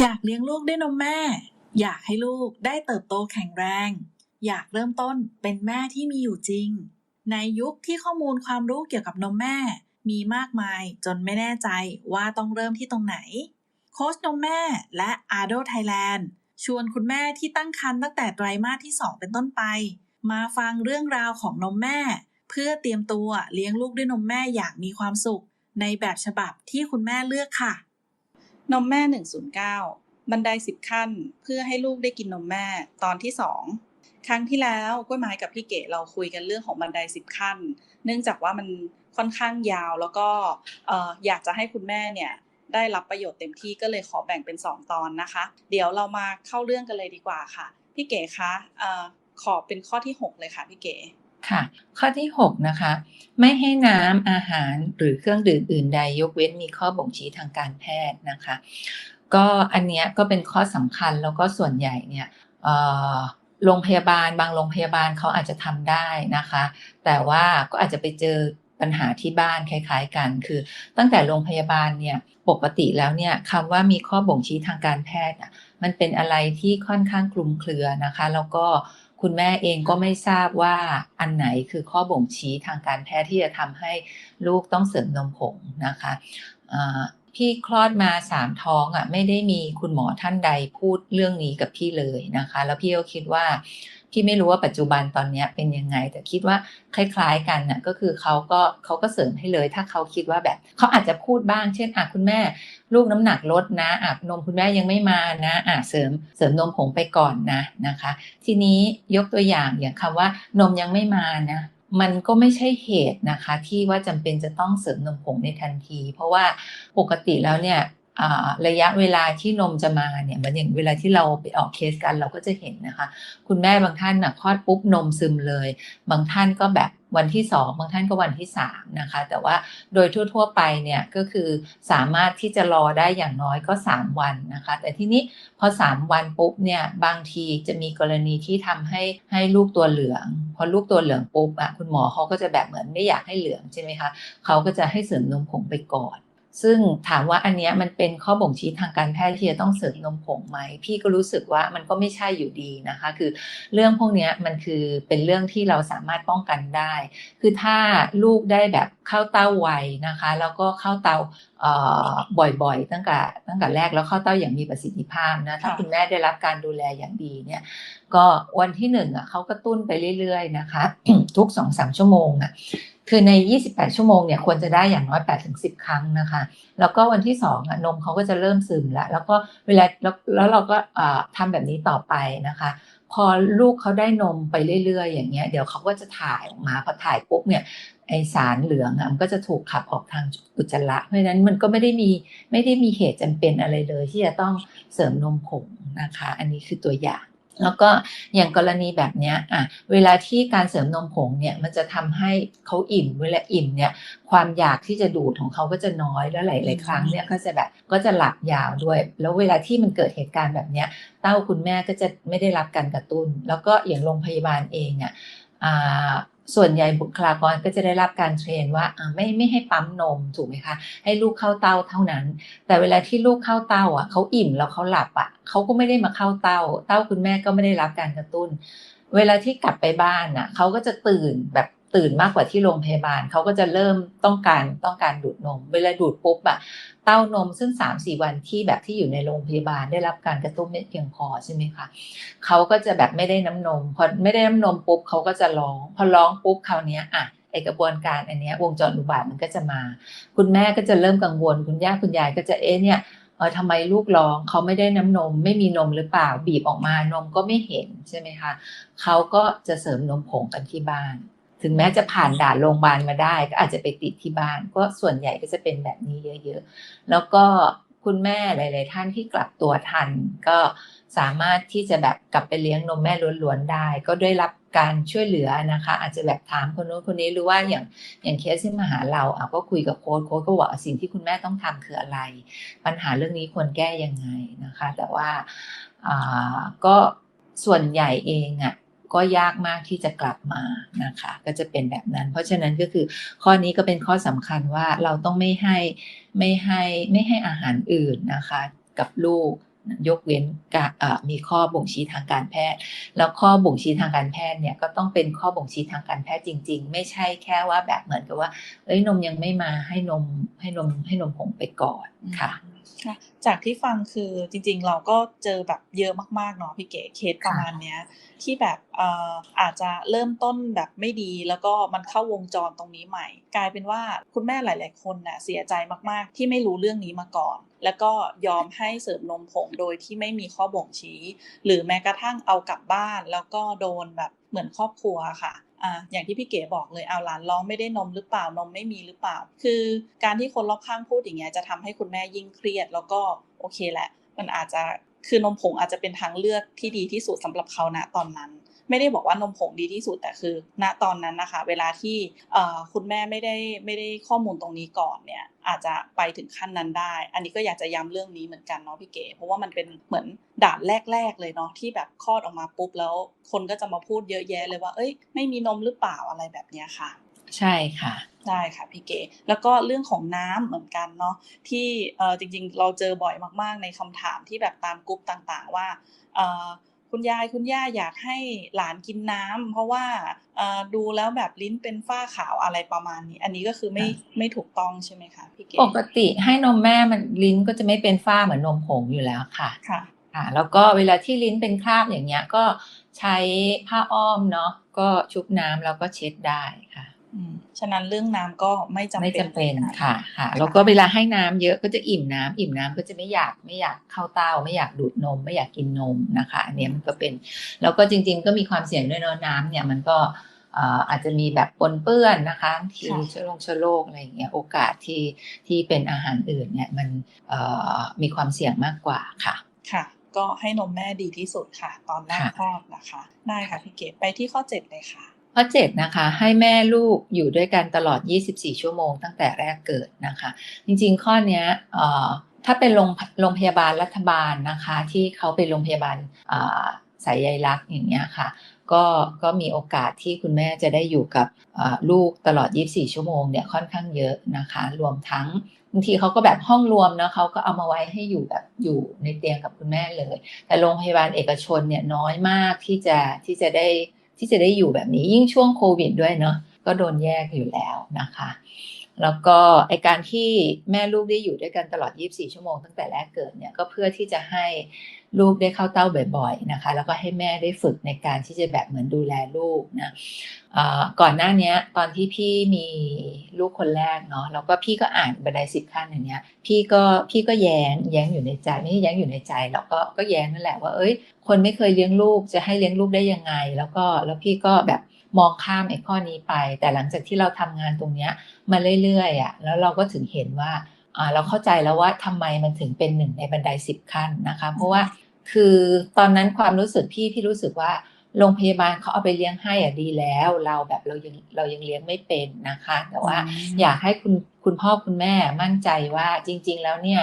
อยากเลี้ยงลูกด้วยนมแม่ อยากให้ลูกได้เติบโตแข็งแรง อยากเริ่มต้นเป็นแม่ที่มีอยู่จริง ในยุคที่ข้อมูลความรู้เกี่ยวกับนมแม่ มีมากมายจนไม่แน่ใจว่าต้องเริ่มที่ตรงไหน โค้ชนมแม่และ a d o Thailand ชวนคุณแม่ที่ตั้งครรภ์ตั้งแต่ไตรมาสที่ 2 เป็นต้นไป มาฟังเรื่องราวของนมแม่ เพื่อเตรียมตัวเลี้ยงลูกด้วยนมแม่อย่างมีความสุข ในแบบฉบับที่คุณแม่เลือกค่ะ นมแม่ 109 บันได 10 ขั้น เพื่อให้ลูกได้กินนมแม่ตอนที่ 2 ครั้งที่แล้วกล้วยไม้กับพี่เก๋เราคุยกันเรื่องของบันได 10 ขั้น เนื่องจากว่ามันค่อนข้างยาวแล้วก็เอ่อยากจะให้คุณแม่เนี่ยได้รับประโยชน์เต็มที่ก็เลยขอแบ่งเป็น 2 ตอนนะคะ เดี๋ยวเรามาเข้าเรื่องกันเลยดีกว่าค่ะ พี่เก๋คะออขอเป็นข้อที่ 6 เลยค่ะพี่เก๋ ค่ะ ข้อที่ 6 นะคะ ไม่ให้น้ำอาหารหรือเครื่องดื่มอื่นใดยกเว้นมีข้อบ่งชี้ทางการแพทย์นะคะ ก็อันเนี้ยก็เป็นข้อสำคัญแล้วก็ส่วนใหญ่เนี่ยโรงพยาบาลบางโรงพยาบาลเขาอาจจะทำได้นะคะ แต่ว่าก็อาจจะไปเจอปัญหาที่บ้านคล้ายๆกัน คือตั้งแต่โรงพยาบาลเนี่ยปกติแล้วเนี่ยคำว่ามีข้อบ่งชี้ทางการแพทย์มันเป็นอะไรที่ค่อนข้างคลุมเครือนะคะ แล้วก็ คุณแม่เองก็ไม่ทราบว่าอันไหนคือข้อบ่งชี้ทางการแพทย์ที่จะทำให้ลูกต้องเสริมนมผงนะคะพี่คลอดมาสามท้องอะไม่ได้มีคุณหมอท่านใดพูดเรื่องนี้กับพี่เลยนะคะ แล้วพี่ก็คิดว่า พี่ไม่รู้ว่าปัจจุบันตอนนี้เป็นยังไง แต่คิดว่าคล้ายๆกันน่ะก็คือเขาก็เขาก็เสริมให้เลย ถ้าเขาคิดว่าแบบเขาอาจจะพูดบ้าง เช่นอะคุณแม่ ลูกน้ำหนักลดนะอะนมคุณแม่ยังไม่มานะอะเสริมเสริมนมผงไปก่อนนะนะคะ ทีนี้ยกตัวอย่างอย่างคำว่านมยังไม่มานะมันก็ไม่ใช่เหตุนะคะที่ว่าจำเป็นจะต้องเสริมนมผงในทันที เพราะว่าปกติแล้วเนี่ย ระยะเวลาที่นมจะมาเนี่ยมือนอย่างเวลาที่เราไปออกเคสกันเราก็จะเห็นนะคะ คุณแม่บางท่านนะคลอดปุ๊บนมซึมเลย บางท่านก็แบบวันที่สองบางท่านก็วันที่สามนะคะ แต่ว่าโดยทั่ว ๆ ไปเนี่ยก็คือสามารถที่จะรอได้อย่างน้อยก็3วันนะคะ แต่ที่นี้พอ3วันปุ๊บเนี่ยบางทีจะมีกรณีที่ทำให้ให้ลูกตัวเหลือง พอลูกตัวเหลืองปุ๊บอะคุณหมอเขาก็จะแบบเหมือนไม่อยากให้เหลืองใช่ไหมคะเขาก็จะให้เสริมนมผงไปก่อน ซึ่งถามว่าอันเนี้ยมันเป็นข้อบ่งชี้ทางการแพทย์ที่จะต้องเสริมนมผงไหม พี่ก็รู้สึกว่ามันก็ไม่ใช่อยู่ดีนะคะ คือเรื่องพวกเนี้ยมันคือเป็นเรื่องที่เราสามารถป้องกันได้ คือถ้าลูกได้แบบเข้าเต้าไวนะคะ แล้วก็เข้าเต้าเอ่อบ่อยๆ ตั้งแต่ตั้งแต่แรกแล้วเข้าเต้าอย่างมีประสิทธิภาพนะถ้าค่ะคุณแม่ได้รับการดูแลอย่างดีเนี่ย ก็วันที่หนึ่งอะเขากระตุ้นไปเรื่อยๆนะคะ ทุกสองสามชั่วโมงอะ คือใน 28 ชั่วโมงเนี่ยควรจะได้อย่างน้อย 8-10 ครั้งนะคะ แล้วก็วันที่2อะนมเขาก็จะเริ่มซึมแล้ว แล้วก็เวลาแล้วแล้วเราก็อ่าทำแบบนี้ต่อไปนะคะ พอลูกเขาได้นมไปเรื่อยๆ อย่างเงี้ยเดี๋ยวเขาก็จะถ่ายออกมาพอถ่ายปุ๊บเนี่ยไอสารเหลืองอะมันก็จะถูกขับออกทางอุจจาระเพราะฉะนั้นมันก็ไม่ได้มีไม่ได้มีเหตุจำเป็นอะไรเลย ที่จะต้องเสริมนมผงนะคะ อันนี้คือตัวอย่าง แล้วก็อย่างกรณีแบบเนี้ยอะเวลาที่การเสริมนมผงเนี่ยมันจะทำให้เขาอิ่มเวลาอิ่มเนี่ยความอยากที่จะดูดของเขาก็จะน้อยแล้วหลายๆครั้งเนี่ยก็จะแบบก็จะหลับยาวด้วย แล้วเวลาที่มันเกิดเหตุการณ์แบบเนี้ยเต้าคุณแม่ก็จะไม่ได้รับการกระตุ้น แล้วก็อย่างโรงพยาบาลเองอะอ่า ส่วนใหญ่บุคลากรก็จะได้รับการเทรนว่าไม่ไม่ให้ปั๊มนมถูกไหมคะให้ลูกเข้าเต้าเท่านั้น แต่เวลาที่ลูกเข้าเต้าอะเขาอิ่มแล้วเขาหลับอะเขาก็ไม่ได้มาเข้าเต้า เต้าคุณแม่ก็ไม่ได้รับการกระตุ้น เวลาที่กลับไปบ้านอะเขาก็จะตื่นแบบ ตื่นมากกว่าที่โรงพยาบาลเขาก็จะเริ่มต้องการต้องการดูดนม เวลาดูดปุ๊บอะเต้านมซึ่ง3าสี่วันที่แบบที่อยู่ในโรงพยาบาลได้รับการกระตุ้นไม่เพียงพอใช่ไหมคะเขาก็จะแบบไม่ได้น้ำนมพอไม่ได้น้ำนมปุ๊บเขาก็จะร้อง พอร้องปุ๊บคราวนี้อะไอกระบวนการอันนี้วงจรอุบาทมันก็จะมา คุณแม่ก็จะเริ่มกังวล คุณย่าคุณยายก็จะเอ๊ะเนี่ยเออทำไมลูกร้องเขาไม่ได้น้ำนม ไม่มีนมหรือเปล่าบีบออกมานมก็ไม่เห็นใช่ไหมคะเขาก็จะเสริมนมผงกันที่บ้าน ถึงแม้จะผ่านด่านโรงพยาบาลมาได้ ก็อาจจะไปติดที่บ้านก็ส่วนใหญ่ก็จะเป็นแบบนี้เยอะ ๆ แล้วก็คุณแม่หลาย ๆ ท่านที่กลับตัวทัน ก็สามารถที่จะแบบกลับไปเลี้ยงนมแม่ล้วนๆได้ ก็ได้รับการช่วยเหลือนะคะ อาจจะแบบถามคนนู้นคนนี้หรือว่าอย่างอย่างเคสที่มาหาเราอะก็คุยกับโค้ชโค้ชก็บอกสิ่งที่คุณแม่ต้องทำคืออะไร ปัญหาเรื่องนี้ควรแก้ยังไงนะคะ แต่ว่าอ่าก็ส่วนใหญ่เองอะ ก็ยากมากที่จะกลับมานะคะ ก็จะเป็นแบบนั้น เพราะฉะนั้นก็คือข้อนี้ก็เป็นข้อสำคัญว่าเราต้องไม่ให้ไม่ให้ไม่ให้อาหารอื่นนะคะ กับลูกยกเว้นมีข้อบ่งชี้ทางการแพทย์ แล้วข้อบ่งชี้ทางการแพทย์เนี่ยก็ต้องเป็นข้อบ่งชี้ทางการแพทย์จริง ๆ ไม่ใช่แค่ว่าแบบเหมือนกับว่าเอ้ยนมยังไม่มาให้นมให้นมให้นมผงไปก่อนค่ะ จากที่ฟังคือจริงๆ เราก็เจอแบบเยอะมากๆเนาะพี่เก๋เคสประมาณเนี้ย ที่แบบเอ่ออาจจะเริ่มต้นแบบไม่ดีแล้วก็มันเข้าวงจรตรงนี้ใหม่ กลายเป็นว่าคุณแม่หลาย ๆ คนน่ะเสียใจมากๆ ที่ไม่รู้เรื่องนี้มาก่อน แล้วก็ยอมให้เสริมนมผงโดยที่ไม่มีข้อบ่งชี้ หรือแม้กระทั่งเอากลับบ้านแล้วก็โดนแบบเหมือนครอบครัวค่ะอ่าอย่างที่พี่เก๋บอกเลยเอาหลานร้องไม่ได้นมหรือเปล่านมไม่มีหรือเปล่า คือการที่คนรอบข้างพูดอย่างเงี้ยจะทำให้คุณแม่ยิ่งเครียด แล้วก็โอเคแหละ มันอาจจะคือนมผงอาจจะเป็นทางเลือกที่ดีที่สุดสำหรับเขาณตอนนั้น ไม่ได้บอกว่านมผงดีที่สุดแต่คือ ณตอนนั้นนะคะ เวลาที่เอ่อคุณแม่ไม่ได้ไม่ได้ข้อมูลตรงนี้ก่อนเนี่ยอาจจะไปถึงขั้นนั้นได้ อันนี้ก็อยากจะย้ำเรื่องนี้เหมือนกันเนาะพี่เก๋เพราะว่ามันเป็นเหมือนด่านแรก ๆ เลยเนาะที่แบบคลอดออกมาปุ๊บแล้ว คนก็จะมาพูดเยอะแยะเลยว่า เอ้ยไม่มีนมหรือเปล่าอะไรแบบเนี้ยค่ะ ใช่ค่ะได้ค่ะพี่เก๋แล้วก็เรื่องของน้ำเหมือนกันเนาะที่เอ่อจริงๆ เราเจอบ่อยมากๆ ในคำถามที่แบบตามกรุ๊ปต่างๆ ว่าเอ่อ คุณยายคุณย่าอยากให้หลานกินน้ำเพราะว่าเอ่อดูแล้วแบบลิ้นเป็นฝ้าขาวอะไรประมาณนี้ อันนี้ก็คือไม่ค่ะไม่ถูกต้องใช่ไหมคะพี่เก๋ปกติให้นมแม่มันลิ้นก็จะไม่เป็นฝ้าเหมือนนมผงอยู่แล้วค่ะค่ะค่ะแล้วก็เวลาที่ลิ้นเป็นคราบอย่างเงี้ยก็ใช้ผ้าอ้อมเนาะก็ชุบน้ำแล้วก็เช็ดได้ค่ะอืม ฉะนั้นเรื่องน้ำก็ไม่จำเป็นไม่จำเป็นหมือกัค่ะค่ะ แล้วก็เวลาให้น้ำเยอะก็จะอิ่มน้ำอิ่มน้ำก็จะไม่อยากไม่อยากเข้าเต้า ไม่อยากดูดนม ไม่อยากกินนมนะคะอันเนี้ยมันก็เป็น แล้วก็จริง ๆ ก็มีความเสี่ยงด้วยเนาะน้ำเนี่ยมันก็เอ่ออาจจะมีแบบปนเปื้อนนะคะทีเชื้อโรคเชื้อโรคอะไรอย่างเงี้ยโอกาสที่ที่เป็นอาหารอื่นเนี่ยมันเอ่อมีความเสี่ยงมากกว่าค่ะค่ะก็ให้นมแม่ดีที่สุดค่ะ ตอนแรกค่ะคลอดนะคะ ได้ค่ะพี่เก๋ไปที่ข้อเจ็ดเลยค่ะ ข้อ7นะคะให้แม่ลูกอยู่ด้วยกันตลอด 24 ชั่วโมงตั้งแต่แรกเกิดนะคะ จริงๆ ข้อนี้ถ้าเป็นโรงโรงพยาบาลรัฐบาลนะคะ ที่เขาเป็นโรงพยาบาลสายใยรักอย่างเงี้ยค่ะก็ก็มีโอกาสที่คุณแม่จะได้อยู่กับลูกตลอด 24 ชั่วโมงเนี่ยค่อนข้างเยอะนะคะ รวมทั้งบางทีเขาก็แบบห้องรวมเนาะเขาก็เอามาไว้ให้อยู่แบบอยู่ในเตียงกับคุณแม่เลย แต่โรงพยาบาลเอกชนเนี่ยน้อยมากที่จะที่จะได้ ที่จะได้อยู่แบบนี้ยิ่งช่วงโควิดด้วยเนาะก็โดนแยกอยู่แล้วนะคะ แล้วก็ไอการที่แม่ลูกได้อยู่ด้วยกันตลอด 24 ชั่วโมงตั้งแต่แรกเกิดเนี่ยก็เพื่อที่จะให้ ลูกได้เข้าเต้าบ่อยๆนะคะ แล้วก็ให้แม่ได้ฝึกในการที่จะแบบเหมือนดูแลลูกนะก่อนหน้านี้ตอนที่พี่มีลูกคนแรกเนาะแล้วก็พี่ก็อ่านบันไดสิบขั้นอย่างเนี้ย พี่ก็พี่ก็แย้งแย้งอยู่ในใจไม่ใช่แย้งอยู่ในใจหรอกก็ก็แย้งนั่นแหละว่าเอ้ยคนไม่เคยเลี้ยงลูกจะให้เลี้ยงลูกได้ยังไง แล้วก็แล้วพี่ก็แบบมองข้ามไอ้ข้อนี้ไป แต่หลังจากที่เราทำงานตรงเนี้ยมาเรื่อยๆอะแล้วเราก็ถึงเห็นว่าอ่าเราเข้าใจแล้วว่าทำไมมันถึงเป็นหนึ่งในบันไดสิบขั้นนะคะ เพราะว่า คือตอนนั้นความรู้สึกพี่พี่รู้สึกว่าโรงพยาบาลเขาเอาไปเลี้ยงให้อะดีแล้ว เราแบบเรายังเรายังเลี้ยงไม่เป็นนะคะ แต่ว่าอยากให้คุณคุณพ่อคุณแม่มั่นใจว่าจริง ๆ แล้วเนี่ย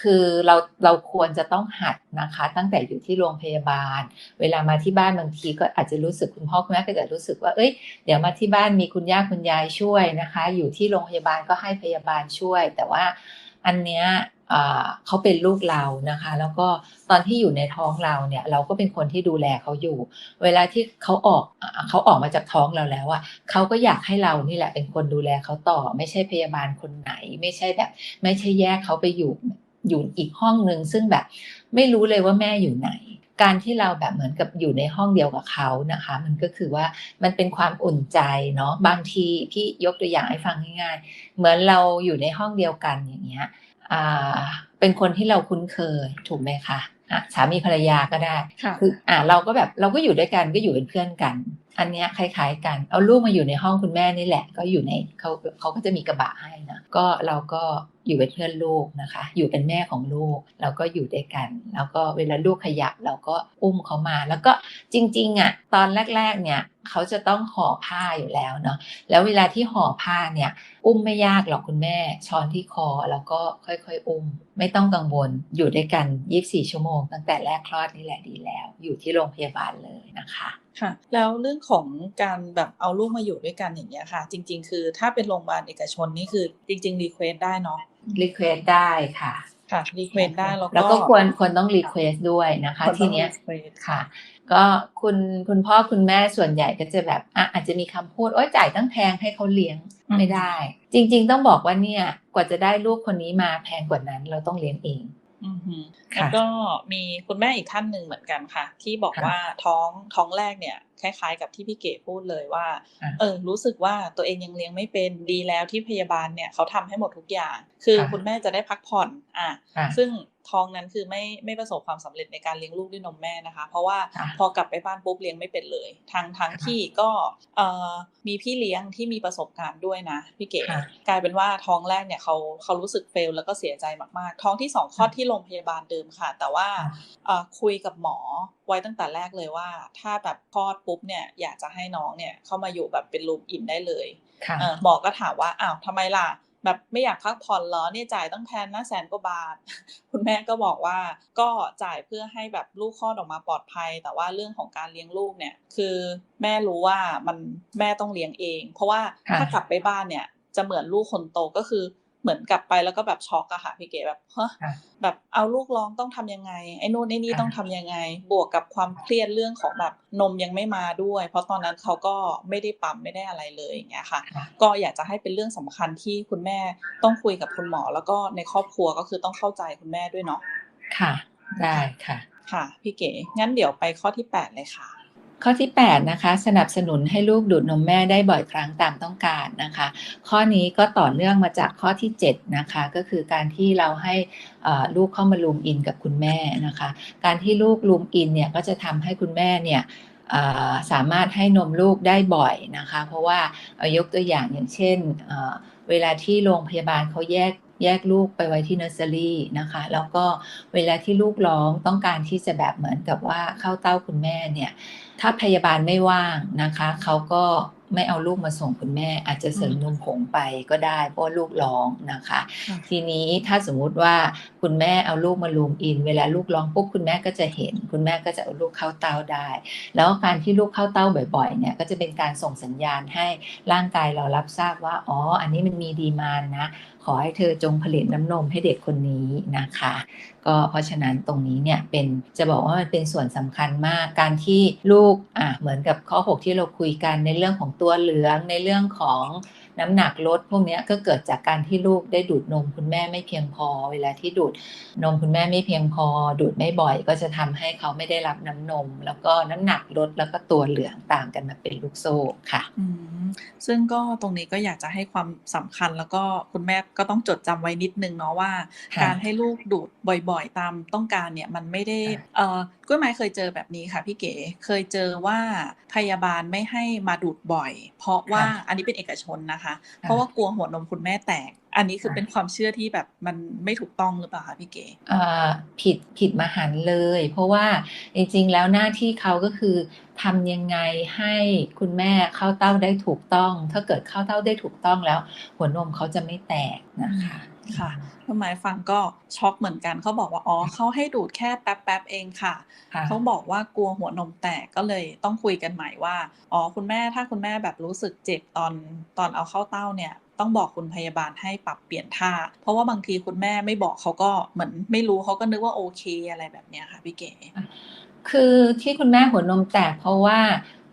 คือเราเราควรจะต้องหัดนะคะ ตั้งแต่อยู่ที่โรงพยาบาล เวลามาที่บ้านบางทีก็อาจจะรู้สึกคุณพ่อคุณแม่ก็จะรู้สึกว่าเอ้ยเดี๋ยวมาที่บ้านมีคุณย่าคุณยายช่วยนะคะ อยู่ที่โรงพยาบาลก็ให้พยาบาลช่วย แต่ว่าอันเนี้ยอ่า เขาเป็นลูกเรานะคะ แล้วก็ตอนที่อยู่ในท้องเราเนี่ย เราก็เป็นคนที่ดูแลเขาอยู่ เวลาที่เขาออกเขาออกมาจากท้องเราแล้วอะเขาก็อยากให้เรานี่แหละเป็นคนดูแลเขาต่อ ไม่ใช่พยาบาลคนไหน ไม่ใช่แบบ ไม่ใช่แยกเขาไปอยู่อยู่อีกห้องหนึ่งซึ่งแบบไม่รู้เลยว่าแม่อยู่ไหนการที่เราแบบเหมือนกับอยู่ในห้องเดียวกับเขานะคะ มันก็คือว่ามันเป็นความอุ่นใจเนาะบางทีพี่ยกตัวอย่างให้ฟังง่ายๆ เหมือนเราอยู่ในห้องเดียวกันอย่างเงี้ย เป็นคนที่เราคุ้นเคยถูกไหมคะอะสามีภรรยาก็ได้ค่ะคืออ่าเราก็แบบเราก็อยู่ด้วยกันก็อยู่เป็นเพื่อนกัน อันเนี้ยคล้ายๆกัน เอาลูกมาอยู่ในห้องคุณแม่นี่แหละ ก็อยู่ในเขาเขาก็จะมีกระบะให้นะก็เราก็อยู่เป็นเพื่อนลูกนะคะ อยู่เป็นแม่ของลูกเราก็อยู่ด้วยกัน แล้วก็เวลาลูกขยับเราก็อุ้มเขามา แล้วก็จริงๆอะตอนแรกๆเนี่ยเขาจะต้องห่อผ้าอยู่แล้วเนาะแล้วเวลาที่ห่อผ้าเนี่ย อุ้มไม่ยากหรอกคุณแม่ ช้อนที่คอแล้วก็ค่อยๆอุ้ม ไม่ต้องกังวลอยู่ด้วยกัน 24 ชั่วโมง ตั้งแต่แรกคลอดนี่แหละดีแล้ว อยู่ที่โรงพยาบาลเลยนะคะค่ะแล้วเรื่องของการแบบเอาลูกมาอยู่ด้วยกันอย่างเงี้ยค่ะ จริง ๆ คือถ้าเป็นโรงพยาบาลเอกชนนี่คือจริงๆรีเควสได้เนาะรีเควสได้ค่ะค่ะรีเควสได้แล้วก็แล้วก็ควรควรต้องรีเควสด้วยนะคะคนทีต้องเนี้ย request ค่ะ ก็คุณคุณพ่อคุณแม่ส่วนใหญ่ก็จะแบบอะอาจจะมีคำพูดโอ้ยจ่ายตั้งแพงให้เขาเลี้ยงอืมไม่ได้ จริง ๆ ต้องบอกว่าเนี่ยกว่าจะได้ลูกคนนี้มาแพงกว่านั้นเราต้องเลี้ยงเองอือหือค่ะ แล้วก็มีคุณแม่อีกท่านหนึ่งเหมือนกันค่ะ ที่บอกค่ะว่าท้องท้องแรกเนี่ย คล้าย ๆ กับที่พี่เก๋พูดเลยว่าอะเออ รู้สึกว่าตัวเองยังเลี้ยงไม่เป็นดีแล้วที่พยาบาลเนี่ยเขาทำให้หมดทุกอย่าง คือค่ะคุณแม่จะได้พักผ่อนอะค่ะซึ่งท้องนั้นคือไม่ไม่ประสบความสำเร็จในการเลี้ยงลูกด้วยนมแม่นะคะ เพราะว่าค่ะพอกลับไปบ้านปุ๊บเลี้ยงไม่เป็นเลยทั้งทั้งค่ะที่ก็เอ่อมีพี่เลี้ยงที่มีประสบการณ์ด้วยนะพี่เก๋ค่ะกลายเป็นว่าท้องแรกเนี่ยเขาเขารู้สึกเฟลแล้วก็เสียใจมากๆ ท้องที่สองคลอดที่โรงพยาบาลเดิมค่ะ แต่ว่าค่ะเอ่อคุยกับหมอ ไว้ตั้งแต่แรกเลยว่า ถ้าแบบคลอดปุ๊บเนี่ยอยากจะให้น้องเนี่ยเข้ามาอยู่แบบเป็นรูมอิ่มได้เลยค่ะเออหมอก็ถามว่าอ้าวทำไมล่ะแบบไม่อยากพักผ่อนเหรอเนี่ยจ่ายตั้งแพนนะแสนกว่าบาท คุณแม่ก็บอกว่าก็จ่ายเพื่อให้แบบลูกคลอดออกมาปลอดภัย แต่ว่าเรื่องของการเลี้ยงลูกเนี่ย คือแม่รู้ว่ามันแม่ต้องเลี้ยงเอง เพราะว่าค่ะถ้ากลับไปบ้านเนี่ยจะเหมือนลูกคนโตก็คือ เหมือนกลับไปแล้วก็แบบช็อกอะค่ะพี่เก๋แบบฮะค่ะแบบเอาลูกร้องต้องทำยังไงไอ้นู่นไอ้นี่ค่ะต้องทำยังไง บวกกับความเครียดเรื่องของแบบนมยังไม่มาด้วย เพราะตอนนั้นเขาก็ไม่ได้ปั๊มไม่ได้อะไรเลยอย่างเงี้ยค่ะค่ะก็อยากจะให้เป็นเรื่องสำคัญที่คุณแม่ต้องคุยกับคุณหมอ แล้วก็ในครอบครัวก็คือต้องเข้าใจคุณแม่ด้วยเนาะค่ะ ได้ค่ะ ค่ะ พี่เก๋งั้นเดี๋ยวไปข้อที่แปดเลยค่ะ ข้อที่ 8 นะคะ สนับสนุนให้ลูกดูดนมแม่ได้บ่อยครั้งตามต้องการนะคะ ข้อนี้ก็ต่อเนื่องมาจากข้อที่ 7 นะคะ ก็คือการที่เราให้ลูกเข้ามาลูมอินกับคุณแม่นะคะ การที่ลูกลูมอินเนี่ยก็จะทำให้คุณแม่เนี่ยสามารถให้นมลูกได้บ่อยนะคะ เพราะว่าายกตัวอย่างอย่างเช่น เวลาที่โรงพยาบาลเขาแยกแยกลูกไปไว้ที่เนอร์เซอรี่นะคะ แล้วก็เวลาที่ลูกร้องต้องการที่จะแบบเหมือนกับว่าเข้าเต้าคุณแม่เนี่ย ถ้าพยาบาลไม่ว่างนะคะ เขาก็ไม่เอาลูกมาส่งคุณแม่ อาจจะเสริมนมผงไปก็ได้เพราะว่าลูกร้องนะคะค่ะทีนี้ถ้าสมมุติว่าคุณแม่เอาลูกมาลูมอิน เวลาลูกร้องปุ๊บคุณแม่ก็จะเห็น คุณแม่ก็จะเอาลูกเข้าเต้าได้ แล้วการที่ลูกเข้าเต้าบ่อยๆเนี่ยก็จะเป็นการส่งสัญญาณให้ร่างกายเรารับทราบว่าอ๋ออันนี้มันมีดีมานนะข อให้เธอจงผลิตน้ำนมให้เด็กคนนี้นะคะ ก็เพราะฉะนั้นตรงนี้เนี่ยเป็นจะบอกว่ามันเป็นส่วนสำคัญมากการที่ลูกอะเหมือนกับข้อ 6 ที่เราคุยกันในเรื่องของตัวเหลืองในเรื่องของ น้ำหนักลดพวกเนี้ยก็เกิดจากการที่ลูกได้ดูดนมคุณแม่ไม่เพียงพอ เวลาที่ดูดนมคุณแม่ไม่เพียงพอ ดูดไม่บ่อย ก็จะทำให้เขาไม่ได้รับน้ำนม แล้วก็น้ำหนักลดแล้วก็ตัวเหลืองตามกันมาเป็นลูกโซ่ค่ะอืมซึ่งก็ตรงนี้ก็อยากจะให้ความสำคัญแล้วก็คุณแม่ก็ต้องจดจำไว้นิดนึงเนาะว่าค่ะการให้ลูกดูดบ่อยๆ ตามต้องการเนี่ยมันไม่ได้ค่ะเอ่อกล้วยไม้เคยเจอแบบนี้ค่ะพี่เก๋เคยเจอว่าพยาบาลไม่ให้มาดูดบ่อย เพราะว่าอันนี้เป็นเอกชนนะคะเพราะว่ากลัวหัวนมคุณแม่แตก อันนี้คือเป็นความเชื่อที่แบบมันไม่ถูกต้องหรือเปล่าคะพี่เก๋เอ่อผิดผิดมหันต์เลย เพราะว่าจริงๆแล้วหน้าที่เขาก็คือ ทำยังไงให้คุณแม่เข้าเต้าได้ถูกต้อง ถ้าเกิดเข้าเต้าได้ถูกต้องแล้ว หัวนมเขาจะไม่แตกนะคะค่ะต้นไม้ฟังก็ช็อกเหมือนกันเขาบอกว่าอ๋อเขาให้ดูดแค่แป๊บๆเองค่ะค่ะเขาบอกว่ากลัวหัวนมแตกก็เลยต้องคุยกันใหม่ว่าอ๋อคุณแม่ถ้าคุณแม่แบบรู้สึกเจ็บตอนตอนเอาเข้าเต้าเนี่ยต้องบอกคุณพยาบาลให้ปรับเปลี่ยนท่า เพราะว่าบางทีคุณแม่ไม่บอกเขาก็เหมือนไม่รู้เขาก็นึกว่าโอเคอะไรแบบเนี้ยค่ะพี่เก๋ คือที่คุณแม่หัวนมแตกเพราะว่า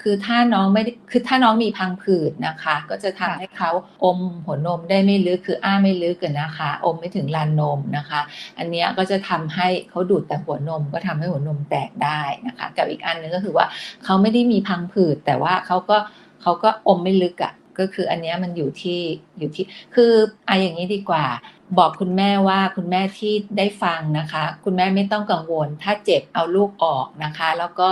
คือถ้าน้องไม่ได้คือถ้าน้องมีพังผืดนะคะ ก็จะทำค่ะให้เขาอมหัวนมได้ไม่ลึกคืออ้าไม่ลึกกันนะคะ อมไม่ถึงลานนมนะคะ อันเนี้ยก็จะทำให้เขาดูดแต่หัวนม ก็ทำให้หัวนมแตกได้นะคะ กับอีกอันหนึงก็คือว่าเขาไม่ได้มีพังผืดแต่ว่าเขาก็เขาก็อมไม่ลึกอะ่ะก็คืออันเนี้ยมันอยู่ที่อยู่ที่คืออะอย่างนี้ดีกว่า บอกคุณแม่ว่าคุณแม่ที่ได้ฟังนะคะ คุณแม่ไม่ต้องกังวล ถ้าเจ็บเอาลูกออกนะคะ แล้วก็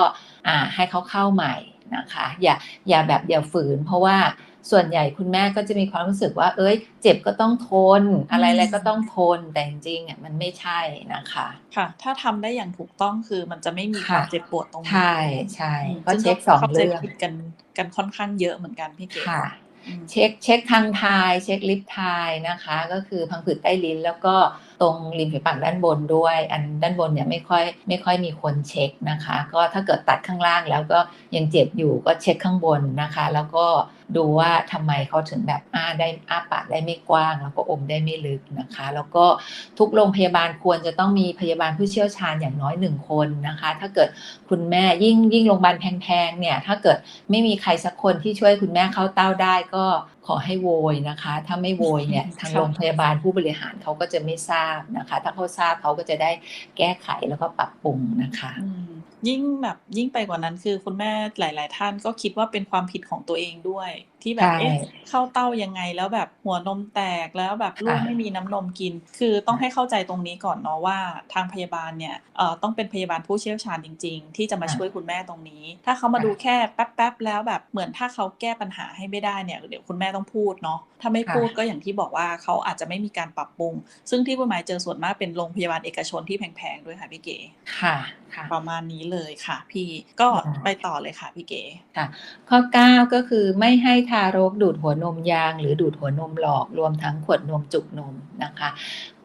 อ่าให้เขาเข้าใหม่นะคะ อย่าอย่าแบบอย่าฝืน เพราะว่าส่วนใหญ่คุณแม่ก็จะมีความรู้สึกว่า เอ้ย เจ็บก็ต้องทน อะไรอะไรก็ต้องทนแต่จริงๆอะมันไม่ใช่นะคะ ค่ะ ถ้าทำได้อย่างถูกต้องคือมันจะไม่มีความค่ะเจ็บปวดตรงนี้ใช่ใช่อืมก็ซึ่เช็คสองข้าใจเรื่องผิดกันกันค่อนข้างเยอะเหมือนกันพี่เก๋ค่ะอืม เช็คเช็คทางทาย เช็คลิปทายนะคะ ก็คือพังผืดใต้ลิ้นแล้วก็ตรงริมฝีปากด้านบนด้วย อันด้านบนเนี่ยไม่ค่อยไม่ค่อยมีคนเช็คนะคะ ก็ถ้าเกิดตัดข้างล่างแล้วก็ยังเจ็บอยู่ก็เช็คข้างบนนะคะ แล้วก็ดูว่าทำไมเขาถึงแบบอ้าได้อ้าปากได้ไม่กว้าง แล้วก็อมได้ไม่ลึกนะคะ แล้วก็ทุกโรงพยาบาลควรจะต้องมีพยาบาลผู้เชี่ยวชาญอย่างน้อยหนึ่งคนนะคะ ถ้าเกิดคุณแม่ยิ่งยิ่งโรงพยาบาลแพงๆเนี่ยถ้าเกิดไม่มีใครสักคนที่ช่วยคุณแม่เข้าเต้าได้ก็ ขอให้โวยนะคะ ถ้าไม่โวยเนี่ยทางค่ะโรงพยาบาลผู้บริหารเขาก็จะไม่ทราบนะคะ ถ้าเขาทราบเขาก็จะได้แก้ไขแล้วก็ปรับปรุงนะคะอืมยิ่งแบบยิ่งไปกว่านั้นคือคุณแม่หลาย ๆ ท่านก็คิดว่าเป็นความผิดของตัวเองด้วย ที่แบบใช่เอ๊ะเข้าเต้ายังไงแล้วแบบหัวนมแตกแล้วแบบลูกค่ะไม่มีน้ำนมกิน คือต้องให้เข้าใจตรงนี้ก่อนเนาะว่าทางพยาบาลเนี่ยเอ่อต้องเป็นพยาบาลผู้เชี่ยวชาญจริง ๆ ที่จะมาค่ะช่วยคุณแม่ตรงนี้ ถ้าเขามาค่ะดูแค่แป๊บๆแล้วแบบเหมือนถ้าเขาแก้ปัญหาให้ไม่ได้เนี่ยเดี๋ยวคุณแม่ต้องพูดเนาะถ้าไม่ค่ะพูดก็อย่างที่บอกว่าเขาอาจจะไม่มีการปรับปรุง ซึ่งที่ผู้หมายเจอส่วนมากเป็นโรงพยาบาลเอกชนที่แพงๆด้วยค่ะพี่เก๋ค่ะค่ะประมาณนี้เลยค่ะ พี่ก็ค่ะไปต่อเลยค่ะพี่เก๋ค่ะ ข้อ 9 ก็คือไม่ให้ทารกดูดหัวนมยาง หรือดูดหัวนมหลอกรวมทั้งขวดนมจุกนมนะคะ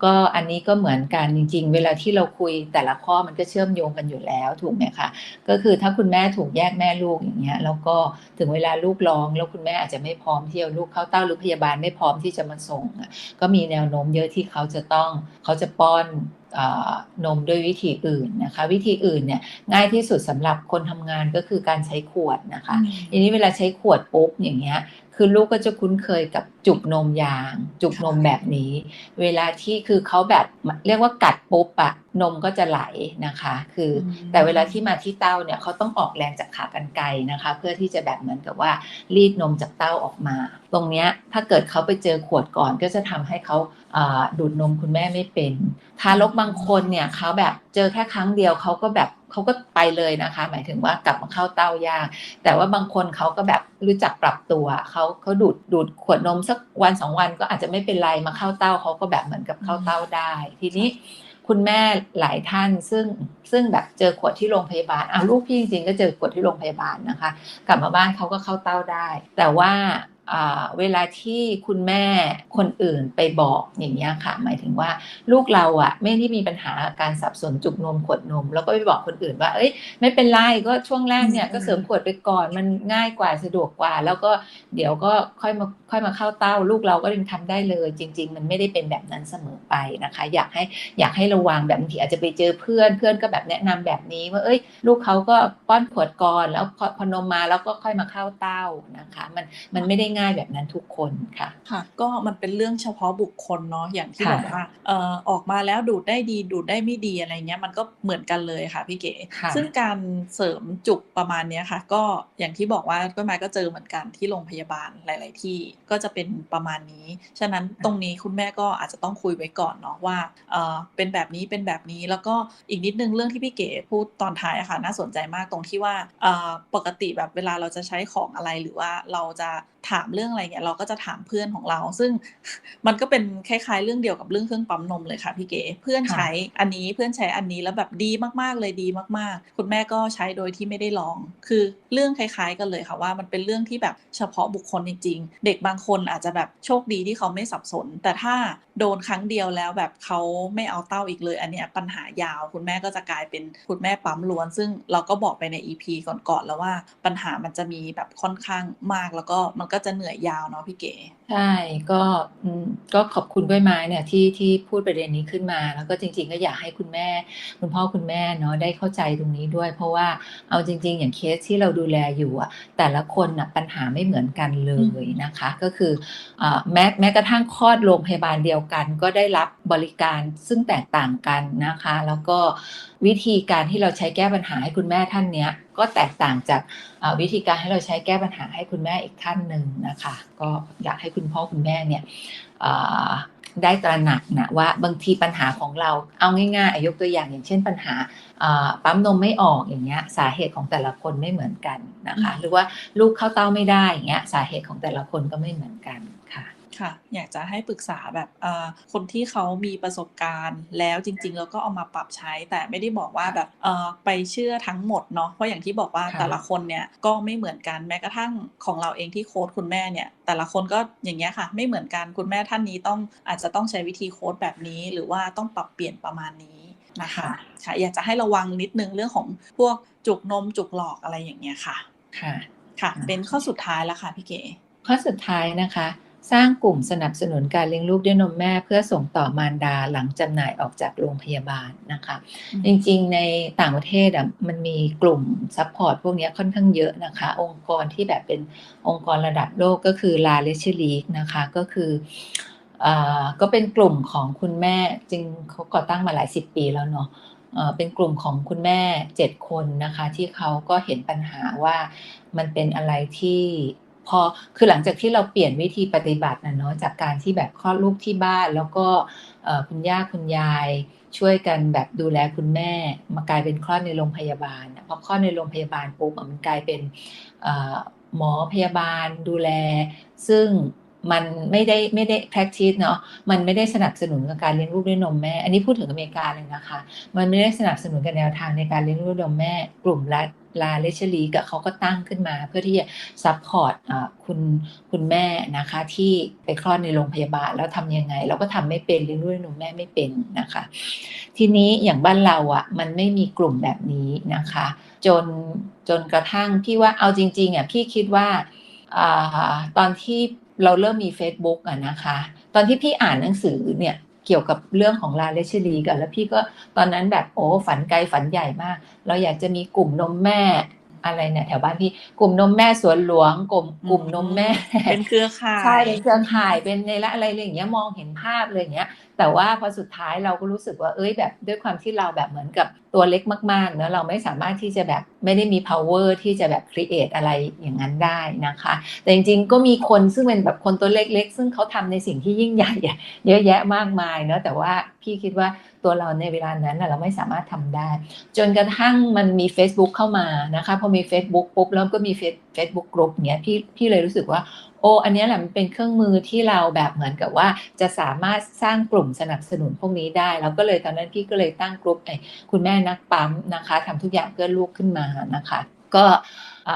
ก็อันนี้ก็เหมือนกันจริง ๆ เวลาที่เราคุยแต่ละข้อมันก็เชื่อมโยงกันอยู่แล้วถูกไหมคะก็คือถ้าคุณแม่ถูกแยกแม่ลูกอย่างเงี้ยแล้วก็ถึงเวลาลูกร้อง แล้วคุณแม่อาจจะไม่พร้อมที่เอาลูกเข้าเต้าหรือพยาบาลไม่พร้อมที่จะมาส่งอะก็มีแนวโน้มเยอะที่เขาจะต้องเขาจะป้อนเออนมด้วยวิธีอื่นนะคะ วิธีอื่นเนี่ยง่ายที่สุดสำหรับคนทำงานก็คือการใช้ขวดนะคะทีนี้เวลาใช้ขวดปุ๊บอย่างเงี้ย คือลูกก็จะคุ้นเคยกับจุกนมยาง จุกนมแบบนี้ เวลาที่คือเขาแบบเรียกว่ากัดปุ๊บอะนมก็จะไหลนะคะ คืออมแต่เวลาที่มาที่เต้าเนี่ยเขาต้องออกแรงจากขากรรไกรนะคะ เพื่อที่จะแบบเหมือนกับว่ารีดนมจากเต้าออกมา ตรงเนี้ยถ้าเกิดเขาไปเจอขวดก่อนก็จะทำให้เขาอ่าดูดนมคุณแม่ไม่เป็น ทารกบางคนเนี่ยเขาแบบเจอแค่ครั้งเดียวเขาก็แบบ เขาก็ไปเลยนะคะ หมายถึงว่ากลับมาเข้าเต้ายาก แต่ว่าบางคนเขาก็แบบรู้จักปรับตัวเขาเขาดูดดูดขวดนมสักวันสองวันก็อาจจะไม่เป็นไรมาเข้าเต้าเขาก็แบบเหมือนกับเข้าเต้าได้ ทีนี้คุณแม่หลายท่านซึ่งซึ่งแบบเจอขวดที่โรงพยาบาลอะลูกพี่จริงๆก็เจอขวดที่โรงพยาบาลนะคะ กลับมาบ้านเขาก็เข้าเต้าได้ แต่ว่าอ่า เวลาที่คุณแม่คนอื่นไปบอกอย่างเงี้ยค่ะ หมายถึงว่าลูกเราอะไม่ได้มีปัญหาการสับสนจุกนมขวดนม แล้วก็ไปบอกคนอื่นว่า เอ้ย ไม่เป็นไรก็ช่วงแรกเนี่ยอืมก็เสริมขวดไปก่อนมันง่ายกว่าสะดวกกว่า แล้วก็เดี๋ยวก็ค่อยมาค่อยมาเข้าเต้า ลูกเราก็ยังทำได้เลย จริง ๆ มันไม่ได้เป็นแบบนั้นเสมอไปนะคะ อยากให้อยากให้ระวังแบบบางทีอาจจะไปเจอเพื่อนเพื่อนก็แบบแนะนำแบบนี้ว่าเอ้ย ลูกเขาก็ป้อนขวดก่อนแล้วพอพอนมมาแล้วก็ค่อยมาเข้าเต้านะคะ มันมันไม่ได้ง่ายแบบนั้นทุกคนค่ะค่ะ ก็มันเป็นเรื่องเฉพาะบุคคลเนาะอย่างที่ค่ะบอกว่าเอ่อออกมาแล้วดูดได้ดีดูดได้ไม่ดีอะไรเงี้ยมันก็เหมือนกันเลยค่ะพี่เก๋ค่ะซึ่งการเสริมจุกประมาณเนี้ยค่ะ ก็อย่างที่บอกว่าก็หมายก็เจอเหมือนกันที่โรงพยาบาลหลาย ๆ ที่ก็จะเป็นประมาณนี้ ฉะนั้นตรงนี้คุณแม่ก็อาจจะต้องคุยไว้ก่อนเนาะว่าเอ่อเป็นแบบนี้เป็นแบบนี้แล้วก็อีกนิดนึงเรื่องที่พี่เก๋พูดตอนท้ายอะค่ะน่าสนใจมากตรงที่ว่าเอ่อปกติแบบเวลาเราจะใช้ของอะไรหรือว่าเราจะถามเรื่องอะไรเนี่ยเราก็จะถามเพื่อนของเรา ซึ่งมันก็เป็นคล้ายๆ เรื่องเดียวกับเรื่องเครื่องปั๊มนมเลยค่ะพี่เก๋เพื่อนค่ะใช้อันนี้เพื่อนใช้อันนี้แล้วแบบดีมากๆเลยดีมากๆ คุณแม่ก็ใช้โดยที่ไม่ได้ลอง คือเรื่องคล้าย ๆ กันเลยค่ะว่ามันเป็นเรื่องที่แบบเฉพาะบุคคลจริงๆ เด็กบางคนอาจจะแบบโชคดีที่เขาไม่สับสน แต่ถ้า โดนครั้งเดียวแล้วแบบเขาไม่เอาเต้าอีกเลย อันนี้ปัญหายาวคุณแม่ก็จะกลายเป็นคุณแม่ปั๊มล้วน ซึ่งเราก็บอกไปใน EP ก่อนๆแล้วว่าปัญหามันจะมีแบบค่อนข้างมากแล้วก็มันก็จะเหนื่อยยาวเนาะพี่เก๋ ใช่ ก็ อืม ก็ขอบคุณด้วยไม้เนี่ยที่ ที่พูดประเด็นนี้ขึ้นมา แล้วก็จริง ๆ ก็อยากให้คุณแม่ คุณพ่อคุณแม่เนาะได้เข้าใจตรงนี้ด้วย เพราะว่าเอาจริง ๆ อย่างเคสที่เราดูแลอยู่อะ แต่ละคนน่ะปัญหาไม่เหมือนกันเลยนะคะ ก็คืออ่าแม้ แม้กระทั่งคลอดโรงพยาบาลเดียวกัน ก็ได้รับบริการซึ่งแตกต่างกันนะคะ แล้วก็วิธีการที่เราใช้แก้ปัญหาให้คุณแม่ท่านเนี้ย ก็แตกต่างจากอ่าวิธีการให้เราใช้แก้ปัญหาให้คุณแม่อีกท่านหนึ่งนะคะ ก็อยากให้คุณพ่อคุณแม่เนี่ยอ่าได้ตระหนักนะว่าบางทีปัญหาของเราเอาง่ายๆอะยกตัวอย่างอย่างเช่นปัญหาอ่าปั๊มนมไม่ออกอย่างเงี้ยสาเหตุของแต่ละคนไม่เหมือนกันนะคะอืมหรือว่าลูกเข้าเต้าไม่ได้อย่างเงี้ยสาเหตุของแต่ละคนก็ไม่เหมือนกัน ค่ะค่ะ อยากจะให้ปรึกษาแบบเอ่อคนที่เขามีประสบการณ์แล้วจริง ๆ แล้วก็เอามาปรับใช้ แต่ไม่ได้บอกว่าแบบเอ่อไปเชื่อทั้งหมดเนาะเพราะอย่างที่บอกว่าค่ะแต่ละคนเนี่ยก็ไม่เหมือนกันแม้กระทั่งของเราเองที่โค้ดคุณแม่เนี่ยแต่ละคนก็อย่างเงี้ยค่ะ ไม่เหมือนกันคุณแม่ท่านนี้ต้องอาจจะต้องใช้วิธีโค้ดแบบนี้ หรือว่าต้องปรับเปลี่ยนประมาณนี้นะคะค่ะอยากจะให้ระวังนิดนึงเรื่องของพวกจุกนมจุกหลอกอะไรอย่างเงี้ยค่ะค่ะ ค่ะ เป็นข้อสุดท้ายแล้วค่ะพี่เก๋ข้อสุดท้ายนะคะ สร้างกลุ่มสนับสนุนการเลี้ยงลูกด้วยนมแม่ เพื่อส่งต่อมารดาหลังจำหน่ายออกจากโรงพยาบาลนะคะ จริงๆ ในต่างประเทศอะมันมีกลุ่มซัพพอร์ตพวกเนี้ยค่อนข้างเยอะนะคะ องค์กรที่แบบเป็นองค์กรระดับโลกก็คือ La l e c h e l e a g u e นะคะก็คืออ่าก็เป็นกลุ่มของคุณแม่จริงเขาก่อตั้งมาหลายสิบปีแล้วเนาะเอ่อเป็นกลุ่มของคุณแม่เจ็ดคนนะคะ ที่เขาก็เห็นปัญหาว่ามันเป็นอะไรที่ พอคือหลังจากที่เราเปลี่ยนวิธีปฏิบัตินะเนาะจากการที่แบบคลอดลูกที่บ้าน แล้วก็คุณย่าคุณยายช่วยกันแบบดูแลคุณแม่ มากลายเป็นคลอดในโรงพยาบาลพอคลอดในโรงพยาบาลปุ๊บมันกลายเป็นหมอพยาบาลดูแล ซึ่ง มันไม่ได้ไม่ได้ practice เนาะมันไม่ได้สนับสนุนกับการเลี้ยงลูกด้วยนมแม่ อันนี้พูดถึงอเมริกาเลยนะคะ มันไม่ได้สนับสนุนกับแนวทางในการเลี้ยงลูกด้วยนมแม่ กลุ่มลาลาเลชลีกับเขาก็ตั้งขึ้นมา เพื่อที่จะซัพพอร์ตคุณคุณแม่นะคะที่ไปคลอดในโรงพยาบาลแล้วทำยังไง เราก็ทำไม่เป็นเลี้ยงลูกด้วยนมแม่ไม่เป็นนะคะ ทีนี้อย่างบ้านเราอะมันไม่มีกลุ่มแบบนี้นะคะ จนจนกระทั่งพี่ว่าเอาจริงๆอะพี่คิดว่าอาตอนที่ เราเริ่มมี Facebook อะนะคะ ตอนที่พี่อ่านหนังสือเนี่ยเกี่ยวกับเรื่องของลาเลชลีกัน แล้วพี่ก็ตอนนั้นแบบโอ้ฝันไกลฝันใหญ่มาก เราอยากจะมีกลุ่มนมแม่อะไรเนี่ยแถวบ้านพี่กลุ่มนมแม่สวนหลวง กลุ่มกลุ่มนมแม่ เป็นเครือข่ายใช่เป็นเครือข่ายเป็นในละอะไรอะไรอย่างเงี้ยมองเห็นภาพเลยอย่างเงี้ย แต่ว่าพอสุดท้ายเราก็รู้สึกว่าเอ้ยแบบด้วยความที่เราแบบเหมือนกับตัวเล็กมากๆเนอะเราไม่สามารถที่จะแบบไม่ได้มี power ที่จะแบบ create อะไรอย่างนั้นได้นะคะ แต่จริงๆก็มีคนซึ่งเป็นแบบคนตัวเล็กๆ ซึ่งเขาทำในสิ่งที่ยิ่งใหญ่เยอะแยะมากมายเนอะแต่ว่าพี่คิดว่าตัวเราในเวลานั้นเราไม่สามารถทำได้ จนกระทั่งมันมี Facebook เข้ามานะคะพอมี Facebook ปุ๊บแล้วก็มี Facebook กลุ่มเนี้ยพี่พี่เลยรู้สึกว่า โอ้อันนี้แหละมันเป็นเครื่องมือที่เราแบบเหมือนกับว่า จะสามารถสร้างกลุ่มสนับสนุนพวกนี้ได้ แล้วก็เลยตอนนั้นพี่ก็เลยตั้งกลุ่มไอ้คุณแม่นักปั๊มนะคะทำทุกอย่างเพื่อลูกขึ้นมานะคะ ก็อ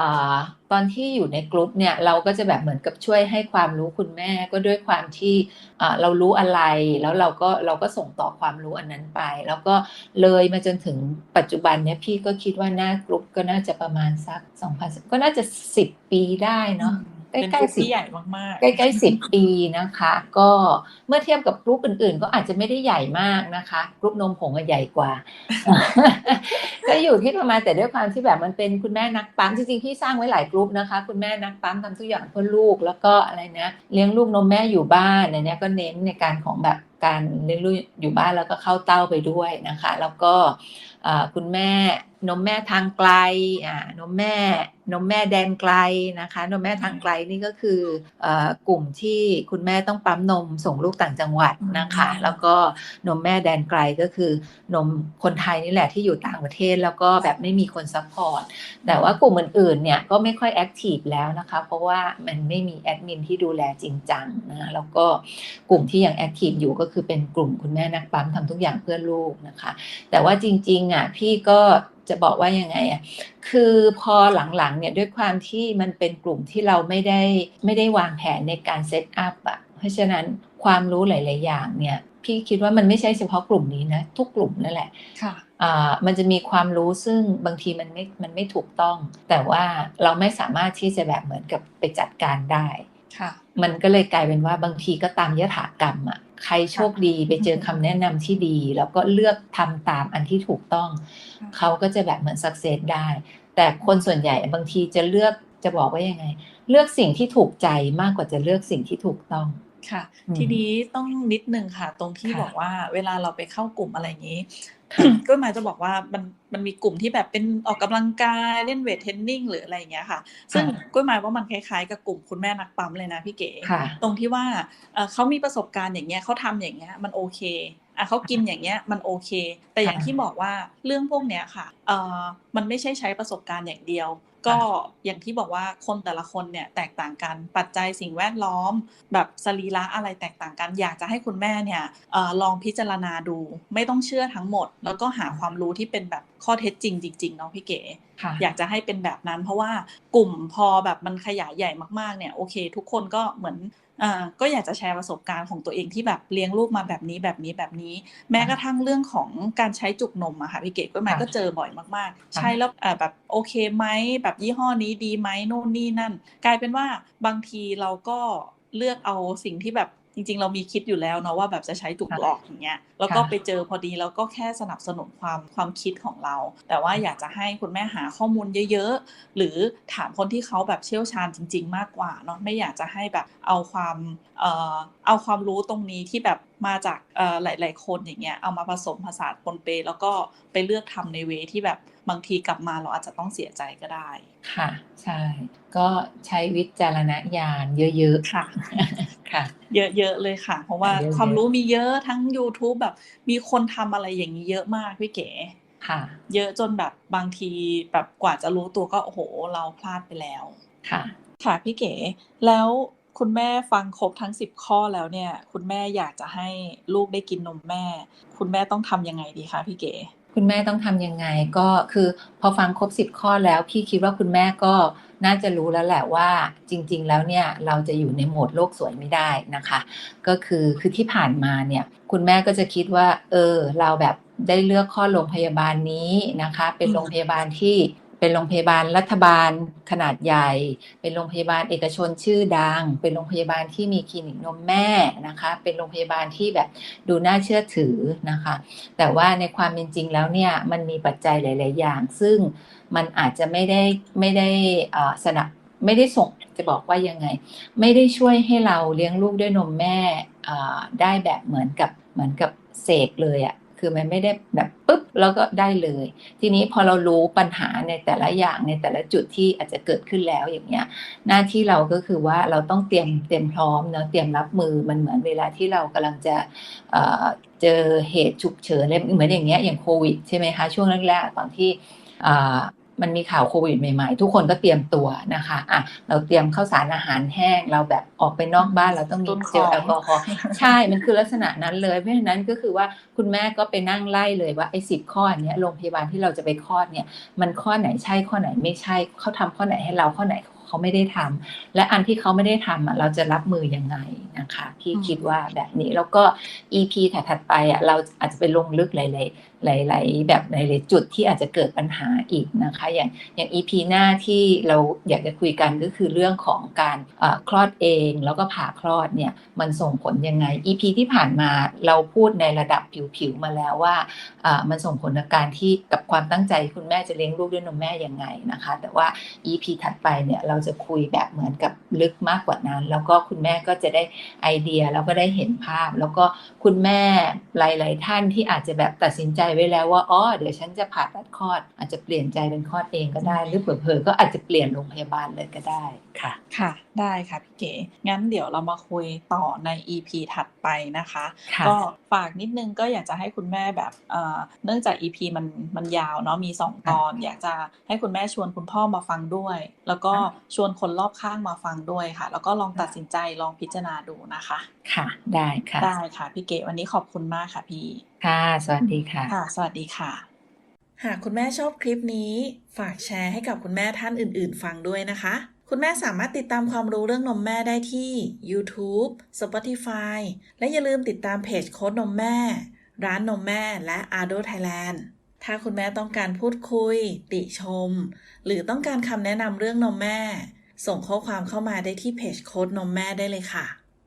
ตอนที่อยู่ในกลุ่มเนี่ยเราก็จะแบบเหมือนกับช่วยให้ความรู้คุณแม่ก็ด้วยความที่เรารู้อะไรแล้วเราก็เราก็ส่งต่อความรู้อันนั้นไป แล้วก็เลยมาจนถึงปัจจุบันเนี่ยพี่ก็คิดว่าหน้ากลุ่มก็น่าจะประมาณสัก 2,000ก็น่าจะ 10 ปีได้เนาะ ใกเป็นล้กลุ่มๆสิที่ใหญ่มากๆ ใกล้ๆสิบปีนะคะ ก็เมื่อเทียบกับกรุ๊ปอื่นๆ ก็อาจจะไม่ได้ใหญ่มากนะคะ กรุ๊ปนมผงก็ใหญ่กว่า ก็อยู่ที่ประมาณแต่ด้วยความที่แบบมันเป็นคุณแม่นักปั๊มจริงๆพี่สร้างไว้หลายกรุ๊ปนะคะ คุณแม่นักปั๊มทำทุกอย่างเพื่อลูก แล้วก็อะไรนะเลี้ยงลูกนมแม่อยู่บ้านอันเนี้ยก็เน้นในการของแบบการเลี้ยงลูกอยู่บ้านแล้วก็เข้าเต้าไปด้วยนะคะ แล้วก็อ่า คุณแม่นมแม่ทางไกลอ่านมแม่นมแม่แดนไกลนะคะ นมแม่ทางไกลนี่ก็คือเอ่อกลุ่มที่คุณแม่ต้องปั๊มนมส่งลูกต่างจังหวัดนะคะ แล้วก็นมแม่แดนไกลก็คือนมคนไทยนี่แหละที่อยู่ต่างประเทศแล้วก็แบบไม่มีคนซัพพอร์ตแต่ว่ากลุ่มอื่นๆเนี่ยก็ไม่ค่อยแอคทีฟแล้วนะคะ เพราะว่ามันไม่มีแอดมินที่ดูแลจริงจังนะแล้วก็กลุ่มที่ยังแอคทีฟอยู่ก็คือเป็นกลุ่มคุณแม่นักปั๊มทำทุกอย่างเพื่อลูกนะคะ แต่ว่าจริงๆอะพี่ก็จะบอกว่ายังไงอะ คือพอหลังๆเนี่ยด้วยความที่มันเป็นกลุ่มที่เราไม่ได้ไม่ได้วางแผนในการเซตอัพอะ เพราะฉะนั้นความรู้หลาย ๆ อย่างเนี่ย พี่คิดว่ามันไม่ใช่เฉพาะกลุ่มนี้นะ ทุกกลุ่มนั่นแหละ ค่ะอ่ามันจะมีความรู้ซึ่งบางทีมันไม่ มันไม่ถูกต้อง แต่ว่าเราไม่สามารถที่จะแบบเหมือนกับไปจัดการได้ ค่ะ มันก็เลยกลายเป็นว่าบางทีก็ตามยถากรรมอะ ใครโชคดีไปเจอคำแนะนำที่ดี แล้วก็เลือกทำตามอันที่ถูกต้องค่ะเขาก็จะแบบเหมือนสักเซสได้ แต่คนส่วนใหญ่บางทีจะเลือกจะบอกว่ายังไง เลือกสิ่งที่ถูกใจมากกว่าจะเลือกสิ่งที่ถูกต้องค่ะอืมทีนี้ต้องนิดนึงค่ะ ตรงที่ค่ะบอกว่าเวลาเราไปเข้ากลุ่มอะไรอย่างนี้ค่ะก็หมายจะบอกว่ามัน มันมีกลุ่มที่แบบเป็นออกกำลังกายเล่นเวทเทรนนิ่งหรืออะไรอย่างเงี้ยค่ะ ซึ่งก็หมายว่ามันคล้ายๆ กับกลุ่มคุณแม่นักปั๊มเลยนะพี่เก๋ค่ะตรงที่ว่าเอ่อเขามีประสบการณ์อย่างเงี้ยเขาทำอย่างเงี้ยมันโอเคอะเขากินอย่างเงี้ยมันโอเค แต่อย่างค่ะที่บอกว่าเรื่องพวกเนี้ยค่ะเอ่อมันไม่ใช่ใช้ประสบการณ์อย่างเดียว ก็อย่างที่บอกว่าคนแต่ละคนเนี่ยแตกต่างกันปัจจัยสิ่งแวดล้อม แบบสรีระอะไรแตกต่างกัน อยากจะให้คุณแม่เนี่ยเออลองพิจารณาดู ไม่ต้องเชื่อทั้งหมด แล้วก็หาความรู้ที่เป็นแบบข้อเท็จจริงจริงๆเนาะพี่เก๋ค่ะอยากจะให้เป็นแบบนั้น เพราะว่ากลุ่มพอแบบมันขยายใหญ่มากๆเนี่ยโอเค ทุกคนก็เหมือนอ่าก็อยากจะแชร์ประสบการณ์ของตัวเองที่แบบเลี้ยงลูกมาแบบนี้แบบนี้แบบนี้ แม้กระทั่งเรื่องของการใช้จุกนมอะค่ะพี่เก๋ก็มาค่ะก็เจอบ่อยมากๆ ใช่แล้วอ่าแบบโอเคไหมแบบยี่ห้อนี้ดีไหมโน่นนี่นั่น กลายเป็นว่าบางทีเราก็เลือกเอาสิ่งที่แบบ จริง ๆ เรามีคิดอยู่แล้วเนาะว่าแบบจะใช้จุกค่ะหลอกอย่างเงี้ยแล้วก็ค่ะไปเจอพอดีแล้วก็แค่สนับสนุนความความคิดของเรา แต่ว่าอยากจะให้คุณแม่หาข้อมูลเยอะ ๆ หรือถามคนที่เขาแบบเชี่ยวชาญจริง ๆ มากกว่าเนาะไม่อยากจะให้แบบเอาความเอ่อเอาความรู้ตรงนี้ที่แบบมาจากเอ่อหลาย ๆ คนอย่างเงี้ยเอามาผสมผสานปนเป แล้วก็ไปเลือกทำในเวที่แบบบางทีกลับมาเราอาจจะต้องเสียใจก็ได้ ค่ะ ใช่ ก็ใช้วิจารณญาณเยอะค่ะๆค่ะ เยอะๆเลยค่ะ เพราะว่าเยอะๆความรู้มีเยอะทั้ง YouTube แบบมีคนทำอะไรอย่างนี้เยอะมากพี่เก๋ค่ะ เยอะจนแบบบางทีแบบกว่าจะรู้ตัวก็โอ้โห เราพลาดไปแล้วค่ะ ค่ะพี่เก๋แล้วคุณแม่ฟังครบทั้ง10ข้อแล้วเนี่ย คุณแม่อยากจะให้ลูกได้กินนมแม่ คุณแม่ต้องทำยังไงดีคะพี่เก๋คุณแม่ต้องทำยังไงก็คือพอฟังครบสิบข้อแล้วพี่คิดว่าคุณแม่ก็ น่าจะรู้แล้วแหละว่าจริง ๆ แล้วเนี่ยเราจะอยู่ในโหมดโลกสวยไม่ได้นะคะ ก็คือคือที่ผ่านมาเนี่ยคุณแม่ก็จะคิดว่า เออ เราแบบได้เลือกข้อโรงพยาบาลนี้นะคะ เป็นโรงพยาบาลที่ เป็นโรงพยาบาลรัฐบาลขนาดใหญ่ เป็นโรงพยาบาลเอกชนชื่อดัง เป็นโรงพยาบาลที่มีคลินิกนมแม่นะคะ เป็นโรงพยาบาลที่แบบดูน่าเชื่อถือนะคะ แต่ว่าในความเป็นจริงแล้วเนี่ยมันมีปัจจัยหลาย ๆ อย่าง ซึ่งมันอาจจะไม่ได้ไม่ได้อ่อสนับไม่ได้ส่งจะบอกว่ายังไง ไม่ได้ช่วยให้เราเลี้ยงลูกด้วยนมแม่ได้แบบเหมือนกับเหมือนกับเสกเลยอะ คือมันไม่ได้แบบปุ๊บแล้วก็ได้เลย ทีนี้พอเรารู้ปัญหาในแต่ละอย่างในแต่ละจุดที่อาจจะเกิดขึ้นแล้วอย่างเงี้ย หน้าที่เราก็คือว่าเราต้องเตรียมเตรียมพร้อมเนาะเตรียมรับมือมันเหมือนเวลาที่เรากำลังจะเจอเหตุฉุกเฉินอะไรเหมือนอย่างเงี้ยอย่างโควิดใช่ไหมคะช่วงแรกๆตอนที่ มันมีข่าวโควิดใหม่ๆ ทุกคนก็เตรียมตัวนะคะอะเราเตรียมข้าวสารอาหารแห้ง เราแบบออกไปนอกบ้านเราต้องมีตุนเจลของแอลกอฮอล์ใช่ มันคือลักษณะนั้นเลย เพราะฉะนั้นก็คือว่าคุณแม่ก็ไปนั่งไล่เลยว่าไอ้สิบข้ออันเนี้ยโรงพยาบาลที่เราจะไปคลอดเนี่ย มันข้อไหนใช่ข้อไหนไม่ใช่เขาทำข้อไหนให้เราข้อไหนเขาไม่ได้ทำและอันที่เขาไม่ได้ทำอะเราจะรับมือยังไงนะคะพี่อืมคิดว่าแบบนี้แล้วก็ EP ถัดๆไปอะเราอาจจะไปลงลึกหลายๆ หลาย ๆ แบบหลาย ๆ จุดที่อาจจะเกิดปัญหาอีกนะคะ อย่างอย่าง EP หน้าที่เราอยากจะคุยกันก็คือเรื่องของการคลอดเองแล้วก็ผ่าคลอดเนี่ยมันส่งผลยังไง EP ที่ผ่านมาเราพูดในระดับผิว ๆ มาแล้วว่าอ่ามันส่งผลกับการที่กับความตั้งใจคุณแม่จะเลี้ยงลูกด้วยนมแม่ยังไงนะคะ แต่ว่า EP ถัดไปเนี่ยเราจะคุยแบบเหมือนกับลึกมากกว่านั้น แล้วก็คุณแม่ก็จะได้ไอเดียแล้วก็ได้เห็นภาพ แล้วก็คุณแม่หลาย ๆ ท่านที่อาจจะแบบตัดสินใจไว้แล้วว่าอ๋อเดี๋ยวฉันจะผ่าตัดคลอด อาจจะเปลี่ยนใจเป็นคลอดเองก็ได้ หรือเผลอๆก็อาจจะเปลี่ยนโรงพยาบาลเลยก็ได้ค่ะค่ะ ได้ค่ะพี่เก๋งั้นเดี๋ยวเรามาคุยต่อใน EP ถัดไปนะคะค่ะก็ฝากนิดนึงก็อยากจะให้คุณแม่แบบเอ่อเนื่องจาก EP มันมันยาวเนาะมี 2 ตอน อยากจะให้คุณแม่ชวนคุณพ่อมาฟังด้วย แล้วก็ชวนคนรอบข้างมาฟังด้วยค่ะ แล้วก็ลองตัดสินใจลองพิจารณาดูนะคะ ค่ะ ได้ค่ะ ได้ค่ะพี่เก๋วันนี้ขอบคุณมากค่ะพี่ ค่ะ สวัสดีค่ะ ค่ะ สวัสดีค่ะ หากคุณแม่ชอบคลิปนี้ ฝากแชร์ให้กับคุณแม่ท่านอื่น ๆ ฟังด้วยนะคะ คุณแม่สามารถติดตามความรู้เรื่องนมแม่ได้ที่ YouTube Spotify และอย่าลืมติดตามเพจโค้ดนมแม่ ร้านนมแม่และ Ado Thailand ถ้าคุณแม่ต้องการพูดคุย ติชม หรือต้องการคำแนะนำเรื่องนมแม่ ส่งข้อความเข้ามาได้ที่เพจโค้ดนมแม่ได้เลยค่ะ